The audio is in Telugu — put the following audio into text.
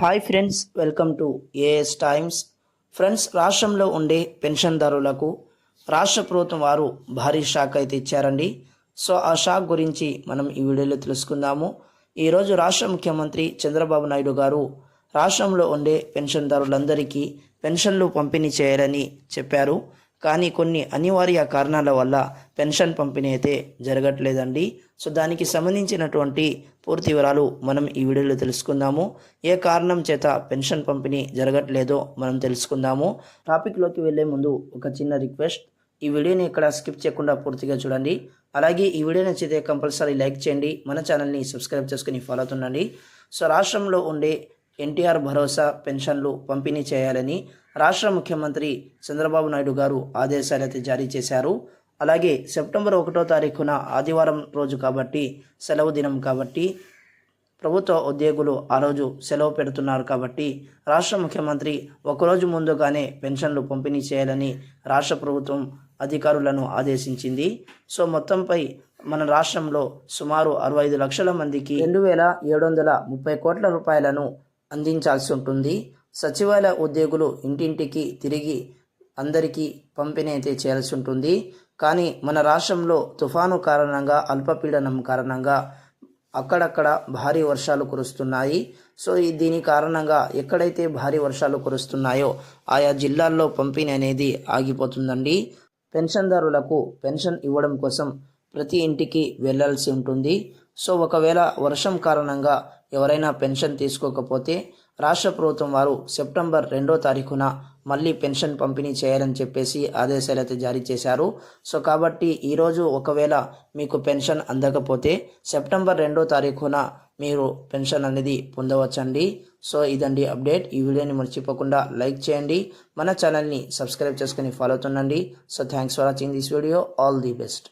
Hi friends welcome to AS Times friends రాష్ట్రంలో ఉండే పెన్షన్దారులకు రాష్ట్ర ప్రభుత్వం వారు భారీ షాక్ అయితే ఇచ్చారండి. సో ఆ షాక్ గురించి మనం ఈ వీడియోలో తెలుసుకుందాము. ఈరోజు రాష్ట్ర ముఖ్యమంత్రి చంద్రబాబు నాయుడు గారు రాష్ట్రంలో ఉండే పెన్షన్దారులందరికీ పెన్షన్లు పంపిణీ చేయాలని చెప్పారు. కానీ కొన్ని అనివార్య కారణాల వల్ల పెన్షన్ పంపిణీ అయితే జరగట్లేదండి. సో దానికి సంబంధించినటువంటి పూర్తి వివరాలు మనం ఈ వీడియోలో తెలుసుకుందాము. ఏ కారణం చేత పెన్షన్ పంపిణీ జరగట్లేదో మనం తెలుసుకుందాము. టాపిక్లోకి వెళ్ళే ముందు ఒక చిన్న రిక్వెస్ట్ ఈ వీడియోని ఇక్కడ స్కిప్ చేయకుండా పూర్తిగా చూడండి. అలాగే ఈ వీడియో నచ్చితే కంపల్సరీ లైక్ చేయండి. మన ఛానల్ని సబ్స్క్రైబ్ చేసుకుని ఫాలో అవుతుండండి. సో రాష్ట్రంలో ఉండే ఎన్టీఆర్ భరోసా పెన్షన్లు పంపిణీ చేయాలని రాష్ట్ర ముఖ్యమంత్రి చంద్రబాబు నాయుడు గారు ఆదేశాలైతే జారీ చేశారు. అలాగే సెప్టెంబర్ ఒకటో తారీఖున ఆదివారం రోజు కాబట్టి సెలవు దినం కాబట్టి ప్రభుత్వ ఉద్యోగులు ఆ రోజు సెలవు పెడుతున్నారు కాబట్టి రాష్ట్ర ముఖ్యమంత్రి ఒకరోజు ముందుగానే పెన్షన్లు పంపిణీ చేయాలని రాష్ట్ర ప్రభుత్వం అధికారులను ఆదేశించింది. సో మొత్తంపై మన రాష్ట్రంలో సుమారు అరవై ఐదు లక్షల మందికి రెండు వేల ఏడు వందల ముప్పై కోట్ల రూపాయలను అందించాల్సి ఉంటుంది. సచివాలయ ఉద్యోగులు ఇంటింటికి తిరిగి అందరికీ పంపిణీ అయితే చేయాల్సి ఉంటుంది. కానీ మన రాష్ట్రంలో తుఫాను కారణంగా అల్పపీడనం కారణంగా అక్కడక్కడ భారీ వర్షాలు కురుస్తున్నాయి. సో దీని కారణంగా ఎక్కడైతే భారీ వర్షాలు కురుస్తున్నాయో ఆయా జిల్లాల్లో పంపిణీ అనేది ఆగిపోతుందండి. పెన్షన్దారులకు పెన్షన్ ఇవ్వడం కోసం ప్రతి ఇంటికి వెళ్ళాల్సి ఉంటుంది. సో ఒకవేళ వర్షం కారణంగా ఎవరైనా పెన్షన్ తీసుకోకపోతే రాష్ట్ర ప్రభుత్వం వారు సెప్టెంబర్ రెండో తారీఖున మళ్ళీ పెన్షన్ పంపిణీ చేయాలని చెప్పేసి ఆదేశాలు అయితే జారీ చేశారు. సో కాబట్టి ఈరోజు ఒకవేళ మీకు పెన్షన్ అందకపోతే సెప్టెంబర్ రెండో తారీఖున మీరు పెన్షన్ అనేది పొందవచ్చండి. సో ఇదండి అప్డేట్. ఈ వీడియోని మర్చిపోకుండా లైక్ చేయండి. మన ఛానల్ని సబ్స్క్రైబ్ చేసుకుని follow అవుతుండండి. So thanks for watching this video. All the best.